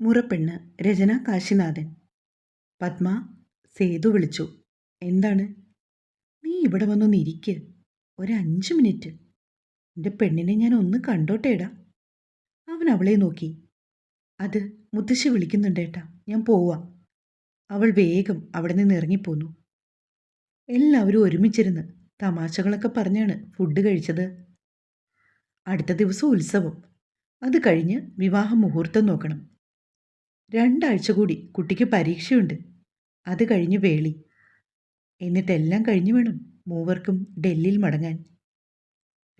മുറപ്പെണ്ണ് രചന കാശിനാഥൻ. പത്മ സേതു വിളിച്ചു. എന്താണ്? നീ ഇവിടെ വന്നൊന്ന് ഇരിക്ക്. ഒരു അഞ്ച് മിനിറ്റ്. എന്റെ പെണ്ണിനെ ഞാൻ ഒന്ന് കണ്ടോട്ടേടാ അവൻ അവളെ നോക്കി. അത് മുത്തശ്ശി വിളിക്കുന്നുണ്ടേട്ടാ ഞാൻ പോവാ. അവൾ വേഗം അവിടെ നിന്ന് ഇറങ്ങിപ്പോന്നു. എല്ലാവരും ഒരുമിച്ചിരുന്ന് തമാശകളൊക്കെ പറഞ്ഞാണ് ഫുഡ് കഴിച്ചത്. അടുത്ത ദിവസം ഉത്സവം. അത് കഴിഞ്ഞ് വിവാഹ മുഹൂർത്തം നോക്കണം. രണ്ടാഴ്ച കൂടി കുട്ടിക്ക് പരീക്ഷയുണ്ട്. അത് കഴിഞ്ഞ് വേളി. എന്നിട്ടെല്ലാം കഴിഞ്ഞു വേണം മൂവർക്കും ഡൽഹിയിൽ മടങ്ങാൻ.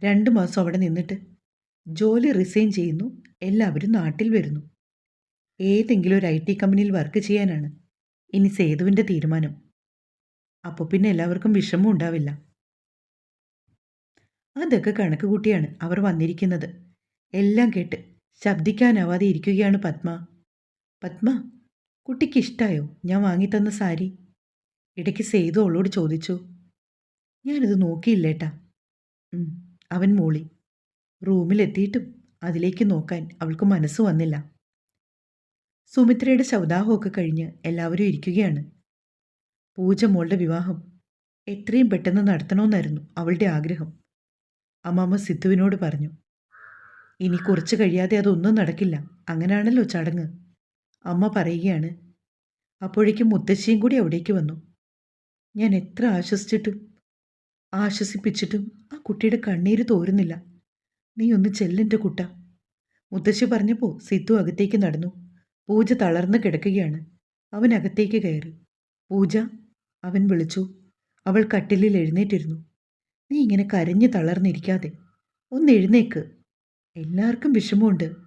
രണ്ട് മാസം അവിടെ നിന്നിട്ട് ജോലി റിസൈൻ ചെയ്യുന്നു. എല്ലാവരും നാട്ടിൽ വരുന്നു. ഏതെങ്കിലും ഒരു ഐ ടി കമ്പനിയിൽ വർക്ക് ചെയ്യാനാണ് ഇനി സേതുവിന്റെ തീരുമാനം. അപ്പോൾ പിന്നെ എല്ലാവർക്കും വിഷമം ഉണ്ടാവില്ല. അതൊക്കെ കണക്ക് കൂട്ടിയാണ് അവർ വന്നിരിക്കുന്നത്. എല്ലാം കേട്ട് ശബ്ദിക്കാനാവാതെ ഇരിക്കുകയാണ് പത്മ. പത്മ കുട്ടിക്ക് ഇഷ്ടായോ? ഞാൻ വാങ്ങിത്തന്ന സാരി. ഇടയ്ക്ക് സേതു അവളോട് ചോദിച്ചു. ഞാനിത് നോക്കിയില്ലേട്ടാ. അവൻ മൂളി. റൂമിലെത്തിയിട്ടും അതിലേക്ക് നോക്കാൻ അവൾക്ക് മനസ്സ് വന്നില്ല. സുമിത്രയുടെ ശവദാഹമൊക്കെ കഴിഞ്ഞ് എല്ലാവരും ഇരിക്കുകയാണ്. പൂജ മോളുടെ വിവാഹം. എത്രയും പെട്ടെന്ന് നടത്തണമെന്നായിരുന്നു അവളുടെ ആഗ്രഹം. അമ്മാമ്മ സിദ്ധുവിനോട് പറഞ്ഞു ഇനി കുറച്ച് കഴിയാതെ അതൊന്നും നടക്കില്ല. അങ്ങനെയാണല്ലോ ചടങ്ങ്. അമ്മ പറയുകയാണ്. അപ്പോഴേക്കും മുത്തശ്ശിയും കൂടി അവിടേക്ക് വന്നു. ഞാൻ എത്ര ആശ്വസിച്ചിട്ടും ആശ്വസിപ്പിച്ചിട്ടും ആ കുട്ടിയുടെ കണ്ണീര് തോരുന്നില്ല. നീ ഒന്ന് ചെല്ലെന്റെ കുട്ട. മുത്തശ്ശി പറഞ്ഞപ്പോൾ സിദ്ധു അകത്തേക്ക് നടന്നു. പൂജ തളർന്ന് കിടക്കുകയാണ്. അവൻ അകത്തേക്ക് കയറി. പൂജ അവൻ വിളിച്ചു. അവൾ കട്ടിലിൽ എഴുന്നേറ്റിരുന്നു. നീ ഇങ്ങനെ കരഞ്ഞു തളർന്നിരിക്കാതെ. ഒന്ന് എഴുന്നേക്ക്. എല്ലാവർക്കും വിഷമമുണ്ട്.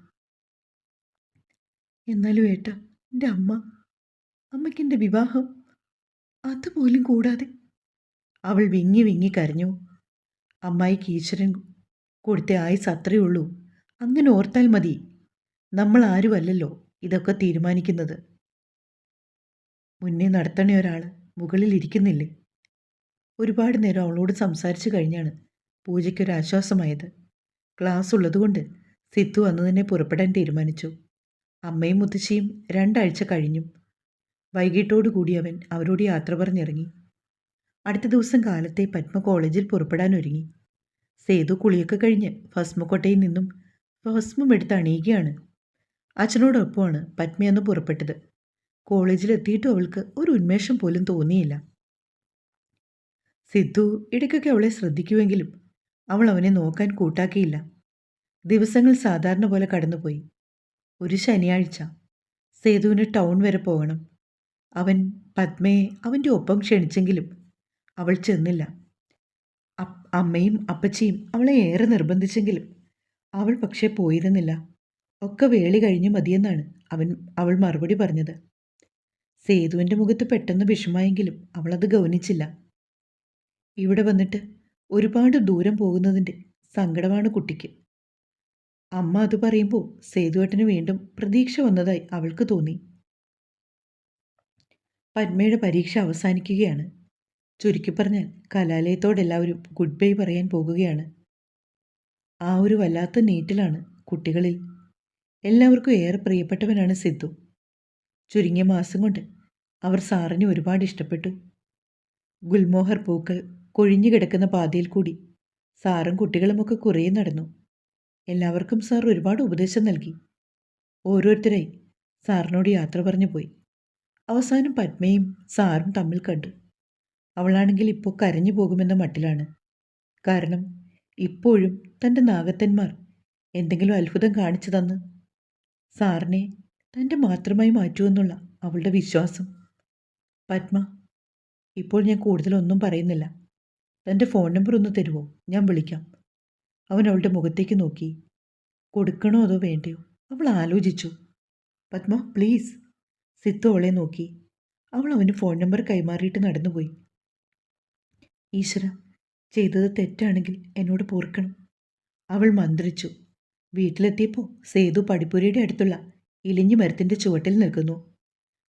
എന്നാലും ഏട്ടാ എന്റെ അമ്മ അമ്മയ്ക്കെന്റെ വിവാഹം അതുപോലും കൂടാതെ. അവൾ വിങ്ങി വിങ്ങി കരഞ്ഞു. അമ്മായിക്ക് ഈശ്വരൻ കൊടുത്ത ആയുസ് അത്രയേ ഉള്ളൂ. അങ്ങനെ ഓർത്താൽ മതി. നമ്മൾ ആരുമല്ലല്ലോ ഇതൊക്കെ തീരുമാനിക്കുന്നത്. മുന്നേ നടത്തണ ഒരാൾ മുകളിൽ ഇരിക്കുന്നില്ലേ? ഒരുപാട് നേരം അവളോട് സംസാരിച്ചു കഴിഞ്ഞാണ് പൂജയ്ക്കൊരാശ്വാസമായത് ക്ലാസ് ഉള്ളതുകൊണ്ട് സിത്തു അന്ന് തന്നെ പുറപ്പെടാൻ തീരുമാനിച്ചു. അമ്മയും മുത്തശ്ശിയും രണ്ടാഴ്ച കഴിഞ്ഞു. വൈകിട്ടോടുകൂടി അവൻ അവരോട് യാത്ര പറഞ്ഞിറങ്ങി. അടുത്ത ദിവസം കാലത്തെ പത്മ കോളേജിൽ പുറപ്പെടാൻ ഒരുങ്ങി സേതു കുളിയൊക്കെ കഴിഞ്ഞ് ഭസ്മക്കോട്ടയിൽ നിന്നും ഭസ്മം എടുത്ത് അണിയുകയാണ്. അച്ഛനോടൊപ്പമാണ് പത്മയെന്ന് പുറപ്പെട്ടത്. കോളേജിലെത്തിയിട്ടും അവൾക്ക് ഒരു ഉന്മേഷം പോലും തോന്നിയില്ല. സിദ്ധു ഇടയ്ക്കൊക്കെ അവളെ ശ്രദ്ധിക്കുമെങ്കിലും അവൾ അവനെ നോക്കാൻ കൂട്ടാക്കിയില്ല. ദിവസങ്ങൾ സാധാരണ പോലെ കടന്നുപോയി. ഒരു ശനിയാഴ്ച സേതുവിന് ടൗൺ വരെ പോകണം. അവൻ പത്മയെ അവന്റെ ഒപ്പം ക്ഷണിച്ചെങ്കിലും അവൾ ചെന്നില്ല. അമ്മയും അപ്പച്ചിയും അവളെ ഏറെ നിർബന്ധിച്ചെങ്കിലും അവൾ പക്ഷേ പോയിരുന്നില്ല. ഒക്കെ വേളി കഴിഞ്ഞ് മതിയെന്നാണ് അവൻ അവൾ മറുപടി പറഞ്ഞത്. സേതുവിന്റെ മുഖത്ത് പെട്ടെന്ന് വിഷമായെങ്കിലും അവളത് ഗൗനിച്ചില്ല. ഇവിടെ വന്നിട്ട് ഒരുപാട് ദൂരം പോകുന്നതിന്റെ സങ്കടമാണ് കുട്ടിക്ക്. അമ്മ അത് പറയുമ്പോൾ സേതുവേട്ടന് വീണ്ടും പ്രതീക്ഷ വന്നതായി അവൾക്ക് തോന്നി. പത്മയുടെ പരീക്ഷ അവസാനിക്കുകയാണ്. ചുരുക്കി പറഞ്ഞാൽ കലാലയത്തോടെല്ലാവരും ഗുഡ് ബൈ പറയാൻ പോകുകയാണ്. ആ ഒരു വല്ലാത്ത നീറ്റിലാണ് കുട്ടികളിൽ. എല്ലാവർക്കും ഏറെ പ്രിയപ്പെട്ടവനാണ് സിദ്ധു. ചുരുങ്ങിയ മാസം കൊണ്ട് അവർ സാറിനെ ഒരുപാട് ഇഷ്ടപ്പെട്ടു. ഗുൽമോഹർ പൂക്കൾ കൊഴിഞ്ഞു കിടക്കുന്ന പാതയിൽ കൂടി സാറും കുട്ടികളുമൊക്കെ കുറേ നടന്നു. എല്ലാവർക്കും സാർ ഒരുപാട് ഉപദേശം നൽകി. ഓരോരുത്തരായി സാറിനോട് യാത്ര പറഞ്ഞു പോയി. അവസാനം പത്മയും സാറും തമ്മിൽ കണ്ടു. അവളാണെങ്കിൽ ഇപ്പോൾ കരഞ്ഞു പോകുമെന്ന മട്ടിലാണ്. കാരണം ഇപ്പോഴും തന്റെ നാഗത്തന്മാർ എന്തെങ്കിലും അത്ഭുതം കാണിച്ചു തന്ന് സാറിനെ തന്റെ മാത്രമായി മാറ്റുമെന്നുള്ള അവളുടെ വിശ്വാസം. പത്മ ഇപ്പോൾ ഞാൻ കൂടുതലൊന്നും പറയുന്നില്ല. തന്റെ ഫോൺ നമ്പർ ഒന്ന് തരുമോ ഞാൻ വിളിക്കാം. അവൻ അവളുടെ മുഖത്തേക്ക് നോക്കി. കൊടുക്കണോ അതോ വേണ്ടയോ? അവൾ ആലോചിച്ചു. പത്മ പ്ലീസ് സിത്തു അവളെ നോക്കി. അവൾ അവന് ഫോൺ നമ്പർ കൈമാറിയിട്ട് നടന്നുപോയി. ഈശ്വര ചെയ്തത് തെറ്റാണെങ്കിൽ എന്നോട് പൊറുക്കണം. അവൾ മന്ത്രിച്ചു. വീട്ടിലെത്തിയപ്പോൾ സേതു പടിപ്പുരയുടെ അടുത്തുള്ള ഇലിഞ്ഞി മരത്തിന്റെ ചുവട്ടിൽ നിൽക്കുന്നു.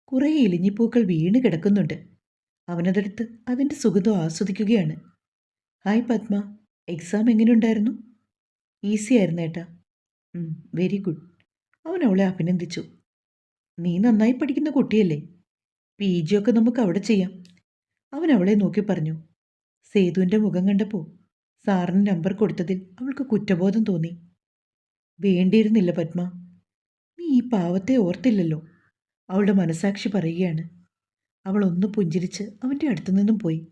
കുറേ ഇലിഞ്ഞിപ്പൂക്കൾ വീണ് കിടക്കുന്നുണ്ട്. അവനതെടുത്ത് അതിന്റെ സുഖതം ആസ്വദിക്കുകയാണ്. ഹായ് പത്മ എക്സാം എങ്ങനെയുണ്ടായിരുന്നു? ഈസി ആയിരുന്നു ഏട്ടാ. വെരി ഗുഡ് അവൻ അവളെ അഭിനന്ദിച്ചു. നീ നന്നായി പഠിക്കുന്ന കുട്ടിയല്ലേ? പി ഒക്കെ നമുക്ക് അവിടെ ചെയ്യാം. അവൻ അവളെ നോക്കി പറഞ്ഞു. സേതുവിന്റെ മുഖം കണ്ടപ്പോൾ സാറിന് നമ്പർ കൊടുത്തതിൽ അവൾക്ക് കുറ്റബോധം തോന്നി. വേണ്ടിയിരുന്നില്ല പത്മ. നീ ഈ പാവത്തെ ഓർത്തില്ലല്ലോ. അവളുടെ മനസാക്ഷി പറയുകയാണ്. അവൾ ഒന്ന് പുഞ്ചിരിച്ച് അവന്റെ അടുത്തു നിന്നും പോയി.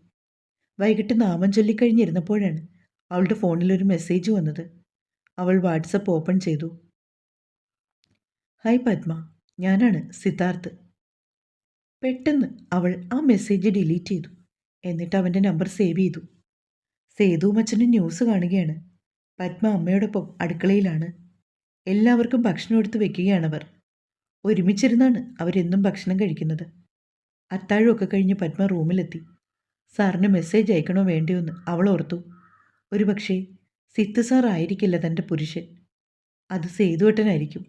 വൈകിട്ട് നാമം ചൊല്ലിക്കഴിഞ്ഞിരുന്നപ്പോഴാണ് അവളുടെ ഫോണിലൊരു മെസ്സേജ് വന്നത്. അവൾ വാട്സപ്പ് ഓപ്പൺ ചെയ്തു. ഹായ് പത്മ ഞാനാണ് സിദ്ധാർത്ഥ്. പെട്ടെന്ന് അവൾ ആ മെസ്സേജ് ഡിലീറ്റ് ചെയ്തു. എന്നിട്ട് അവന്റെ നമ്പർ സേവ് ചെയ്തു. സേതു മച്ചനും ന്യൂസ് കാണുകയാണ്. പത്മ അമ്മയോടൊപ്പം അടുക്കളയിലാണ്. എല്ലാവർക്കും ഭക്ഷണം എടുത്ത് വെക്കുകയാണവർ. ഒരുമിച്ചിരുന്നാണ് അവരെന്നും ഭക്ഷണം കഴിക്കുന്നത്. അത്താഴമൊക്കെ കഴിഞ്ഞ് പത്മ റൂമിലെത്തി. സാറിന് മെസ്സേജ് അയക്കണോ വേണ്ടിയോന്ന് അവൾ ഓർത്തു. ഒരുപക്ഷേ സിത്ത് സാർ ആയിരിക്കില്ല തന്റെ പുരുഷൻ. അത് സേതുവട്ടനായിരിക്കും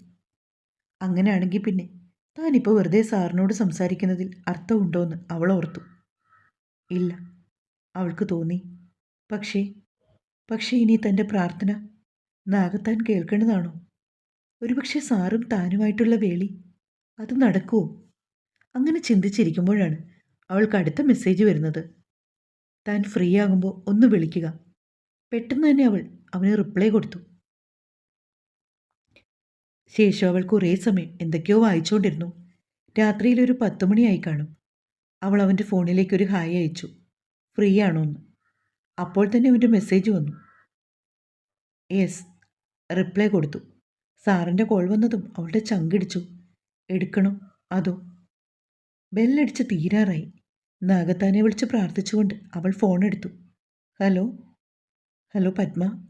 അങ്ങനെയാണെങ്കിൽ പിന്നെ താനിപ്പോൾ വെറുതെ സാറിനോട് സംസാരിക്കുന്നതിൽ അർത്ഥമുണ്ടോയെന്ന് അവൾ ഓർത്തു. ഇല്ല അവൾക്ക് തോന്നി. പക്ഷേ പക്ഷേ ഇനി തന്റെ പ്രാർത്ഥന നാഗത്താൻ കേൾക്കേണ്ടതാണോ? ഒരുപക്ഷെ സാറും താനുമായിട്ടുള്ള വേളി അത് നടക്കുമോ അങ്ങനെ ചിന്തിച്ചിരിക്കുമ്പോഴാണ് അവൾക്ക് അടുത്ത മെസ്സേജ് വരുന്നത്. താൻ ഫ്രീ ആകുമ്പോൾ ഒന്ന് വിളിക്കുക. പെട്ടെന്ന് തന്നെ അവൾ അവന് റിപ്ലൈ കൊടുത്തു. ശേഷം അവൾ കുറേ സമയം എന്തൊക്കെയോ വായിച്ചുകൊണ്ടിരുന്നു രാത്രിയിൽ ഒരു പത്ത് മണിയായി കാണും. അവൾ അവന്റെ ഫോണിലേക്ക് ഒരു ഹായ് അയച്ചു. ഫ്രീ ആണോ എന്ന്. അപ്പോൾ തന്നെ അവന്റെ മെസ്സേജ് വന്നു. യെസ് റിപ്ലൈ കൊടുത്തു. സാറിന്റെ കോൾ വന്നതും അവളുടെ ചങ്കിടിച്ചു എടുക്കണോ? അതോ? ബെല്ലടിച്ച് തീരാറായി. നാഗത്താനെ വിളിച്ച് പ്രാർത്ഥിച്ചുകൊണ്ട് അവൾ ഫോൺ എടുത്തു. ഹലോ ഹലോ പത്മ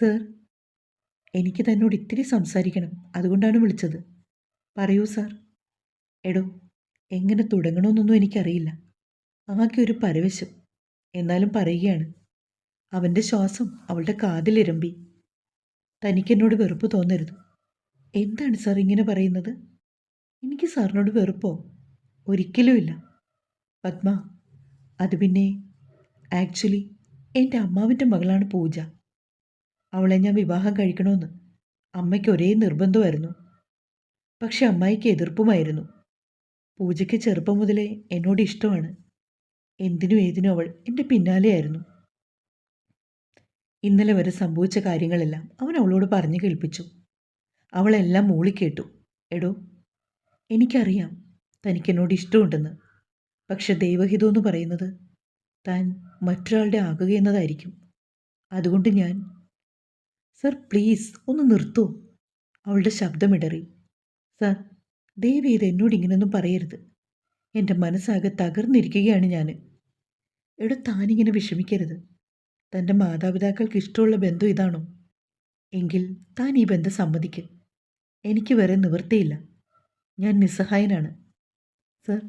സർ എനിക്ക് തന്നോട് ഇത്തിരി സംസാരിക്കണം. അതുകൊണ്ടാണ് വിളിച്ചത്. പറയൂ സാർ എടോ എങ്ങനെ തുടങ്ങണമെന്നൊന്നും എനിക്കറിയില്ല. ആകെ ഒരു പരവശം. എന്നാലും പറയുകയാണ്. അവന്റെ ശ്വാസം അവളുടെ കാതിലിരമ്പി. തനിക്കെന്നോട് വെറുപ്പ് തോന്നരുത്. എന്താണ് സാർ ഇങ്ങനെ പറയുന്നത്? എനിക്ക് സാറിനോട് വെറുപ്പോ? ഒരിക്കലുമില്ല. പത്മ അത് പിന്നെ ആക്ച്വലി എന്റെ അമ്മാവിന്റെ മകളാണ് പൂജ. അവളെ ഞാൻ വിവാഹം കഴിക്കണമെന്ന് അമ്മയ്ക്ക് ഒരേ നിർബന്ധമായിരുന്നു. പക്ഷെ അമ്മായിക്ക് എതിർപ്പുമായിരുന്നു. പൂജയ്ക്ക് ചെറുപ്പം മുതലേ എന്നോട് ഇഷ്ടമാണ്. എന്തിനും ഏതിനും അവൾ എന്റെ പിന്നാലെയായിരുന്നു. ഇന്നലെ വരെ സംഭവിച്ച കാര്യങ്ങളെല്ലാം അവൻ അവളോട് പറഞ്ഞു കേൾപ്പിച്ചു. അവളെല്ലാം മൂളിക്കേട്ടു. എടോ എനിക്കറിയാം തനിക്കെന്നോട് ഇഷ്ടമുണ്ടെന്ന്. പക്ഷെ ദൈവഹിതം എന്ന് പറയുന്നത് താൻ മറ്റൊരാളുടെ ആകുകയെന്നതായിരിക്കും അതുകൊണ്ട് ഞാൻ സർ പ്ലീസ് ഒന്ന് നിർത്തൂ. അവളുടെ ശബ്ദമിടറി സർ ദയവി ഇത് എന്നോട് ഇങ്ങനെയൊന്നും പറയരുത്. എന്റെ മനസ്സാകെ തകർന്നിരിക്കുകയാണ് ഞാൻ എടോ താനിങ്ങനെ വിഷമിക്കരുത്. തന്റെ മാതാപിതാക്കൾക്ക് ഇഷ്ടമുള്ള ബന്ധം ഇതാണോ? എങ്കിൽ താൻ ഈ ബന്ധം സമ്മതിക്കും. എനിക്ക് വരെ നിവൃത്തിയില്ല. ഞാൻ നിസ്സഹായനാണ്. സർ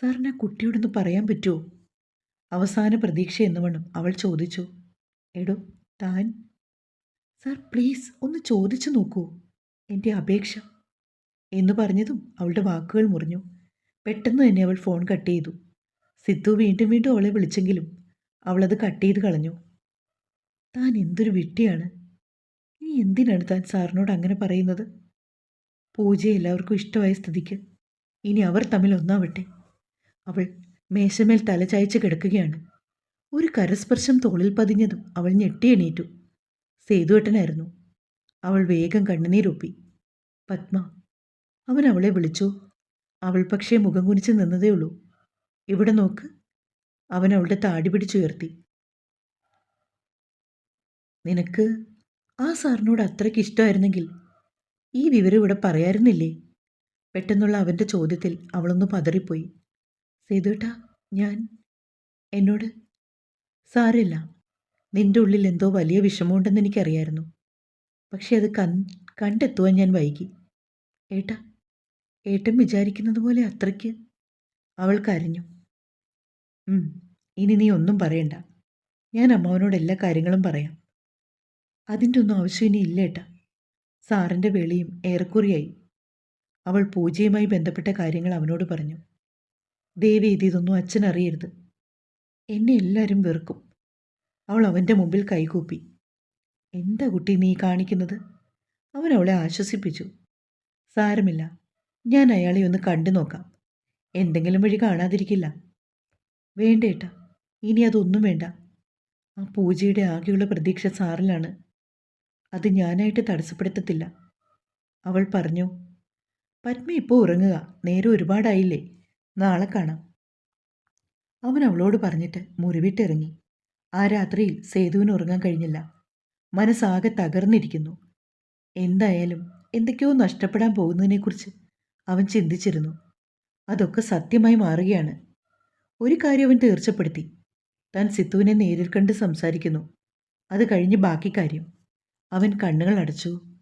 സാറിന് കുട്ടിയോടൊന്ന് പറയാൻ പറ്റുമോ അവസാന പ്രതീക്ഷ എന്നുവണ്ണം അവൾ ചോദിച്ചു. എടോ താൻ? സാർ പ്ലീസ് ഒന്ന് ചോദിച്ചു നോക്കൂ. എന്റെ അപേക്ഷ. എന്ന് പറഞ്ഞതും അവളുടെ വാക്കുകൾ മുറിഞ്ഞു. പെട്ടെന്ന് തന്നെ അവൾ ഫോൺ കട്ട് ചെയ്തു. സിദ്ധു വീണ്ടും വീണ്ടും അവളെ വിളിച്ചെങ്കിലും അവളത് കട്ട് ചെയ്ത് കളഞ്ഞു. താൻ എന്തൊരു വിട്ടിയാണ് നീ എന്തിനാണ് താൻ സാറിനോട് അങ്ങനെ പറയുന്നത്? പൂജ എല്ലാവർക്കും ഇഷ്ടമായ സ്ഥിതിക്ക് ഇനി അവർ തമ്മിൽ ഒന്നാവട്ടെ. അവൾ മേശമേൽ തലചായ്ച്ച് കിടക്കുകയാണ്. ഒരു കരസ്പർശം തോളിൽ പതിഞ്ഞതും അവൾ ഞെട്ടി എണീറ്റു. സേതുവേട്ടനായിരുന്നു. അവൾ വേഗം കണ്ണുനീരൊപ്പി പത്മ അവൻ അവളെ വിളിച്ചു. അവൾ പക്ഷേ മുഖം കുനിച്ച് നിന്നതേയുള്ളൂ ഇവിടെ നോക്ക്. അവൻ അവളുടെ താടി പിടിച്ചുയർത്തി നിനക്ക് ആ സാറിനോട് അത്രയ്ക്ക് ഇഷ്ടമായിരുന്നെങ്കിൽ ഈ വിവരം ഇവിടെ പറയാറുന്നില്ലേ? പെട്ടെന്നുള്ള അവന്റെ ചോദ്യത്തിൽ അവളൊന്ന് പതറിപ്പോയി. സേതുവേട്ടാ ഞാൻ എന്നോട് സാരമില്ല നിന്റെ ഉള്ളിൽ എന്തോ വലിയ വിഷമമുണ്ടെന്ന് എനിക്കറിയായിരുന്നു. പക്ഷെ അത് കൺ കണ്ടെത്തുവാൻ ഞാൻ വൈകി. ഏട്ടാ ഏട്ടൻ വിചാരിക്കുന്നത് പോലെ അത്രയ്ക്ക് അവൾ കരഞ്ഞു. "ഉം, ഇനി നീ ഒന്നും പറയണ്ട. ഞാൻ അമ്മാവനോട് എല്ലാ കാര്യങ്ങളും പറയാം. അതിന്റെ ഒന്നും ആവശ്യം ഇനി ഇല്ല ഏട്ടാ. സാറിന്റെ വെളിയും ഏറെക്കുറിയായി. അവൾ പൂജയുമായി ബന്ധപ്പെട്ട കാര്യങ്ങൾ അവനോട് പറഞ്ഞു. ദേവി ഇത് ഇതൊന്നും അച്ഛനറിയരുത്. എന്നെ എല്ലാവരും വെറുക്കും. അവൾ അവന്റെ മുമ്പിൽ കൈകൂപ്പി. എന്താ കുട്ടി നീ കാണിക്കുന്നത് അവൻ അവളെ ആശ്വസിപ്പിച്ചു. സാരമില്ല. ഞാൻ അയാളെ ഒന്ന് കണ്ടു നോക്കാം. എന്തെങ്കിലും വഴി കാണാതിരിക്കില്ല. വേണ്ടേട്ട ഇനി അതൊന്നും വേണ്ട. ആ പൂജയുടെ ആകെയുള്ള പ്രതീക്ഷ സാറിലാണ്. അത് ഞാനായിട്ട് തടസ്സപ്പെടുത്തത്തില്ല അവൾ പറഞ്ഞു. പത്മ ഇപ്പോൾ ഉറങ്ങുക. നേരെ ഒരുപാടായില്ലേ? നാളെ കാണാം. അവൻ അവളോട് പറഞ്ഞിട്ട് മുറിവിട്ടിറങ്ങി. ആ രാത്രിയിൽ സേതുവിന് ഉറങ്ങാൻ കഴിഞ്ഞില്ല. മനസ്സാകെ തകർന്നിരിക്കുന്നു. എന്തായാലും എന്തൊക്കെയോ നഷ്ടപ്പെടാൻ പോകുന്നതിനെക്കുറിച്ച് അവൻ ചിന്തിച്ചിരുന്നു. അതൊക്കെ സത്യമായി മാറുകയാണ്. ഒരു കാര്യം അവൻ തീർച്ചപ്പെടുത്തി. താൻ സിത്തുവിനെ നേരിൽ കണ്ട് സംസാരിക്കുന്നു. അത് കഴിഞ്ഞ് ബാക്കി കാര്യം. അവൻ കണ്ണുകൾ അടച്ചു.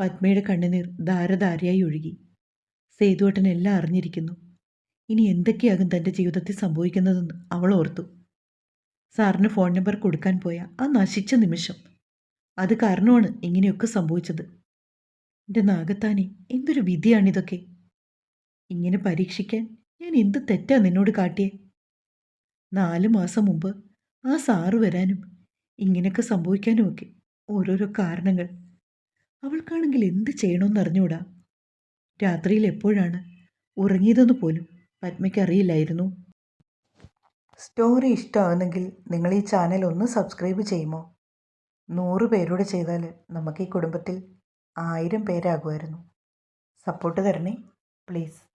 പത്മയുടെ കണ്ണുനീർ ധാരധാരയായി ഒഴുകി. സേതുവട്ടൻ എല്ലാം അറിഞ്ഞിരിക്കുന്നു. ഇനി എന്തൊക്കെയാകും തന്റെ ജീവിതത്തിൽ സംഭവിക്കുന്നതെന്ന് അവൾ ഓർത്തു. സാറിന് ഫോൺ നമ്പർ കൊടുക്കാൻ പോയ ആ നശിച്ച നിമിഷം. അത് കാരണമാണ് ഇങ്ങനെയൊക്കെ സംഭവിച്ചത്. എന്റെ നാഗത്താനെ എന്തൊരു വിധിയാണിതൊക്കെ. ഇങ്ങനെ പരീക്ഷിക്കാൻ ഞാൻ എന്ത് തെറ്റാ നിന്നോട് കാട്ടിയേ? നാല് മാസം മുമ്പ് ആ സാറ് വരാനും ഇങ്ങനെയൊക്കെ സംഭവിക്കാനുമൊക്കെ ഓരോരോ കാരണങ്ങൾ. അവൾക്കാണെങ്കിൽ എന്ത് ചെയ്യണമെന്ന് അറിഞ്ഞുകൂടാ രാത്രിയിൽ എപ്പോഴാണ് ഉറങ്ങിയതെന്ന് പോലും പത്മയ്ക്ക് അറിയില്ലായിരുന്നു സ്റ്റോറി ഇഷ്ടമാകുന്നെങ്കിൽ നിങ്ങൾ ഈ ചാനൽ ഒന്ന് സബ്സ്ക്രൈബ് ചെയ്യുമോ? നൂറ് പേരോട് ചെയ്താൽ നമുക്ക് ഈ കുടുംബത്തിൽ ആയിരം പേരാകുമായിരുന്നു. സപ്പോർട്ട് തരണേ പ്ലീസ്.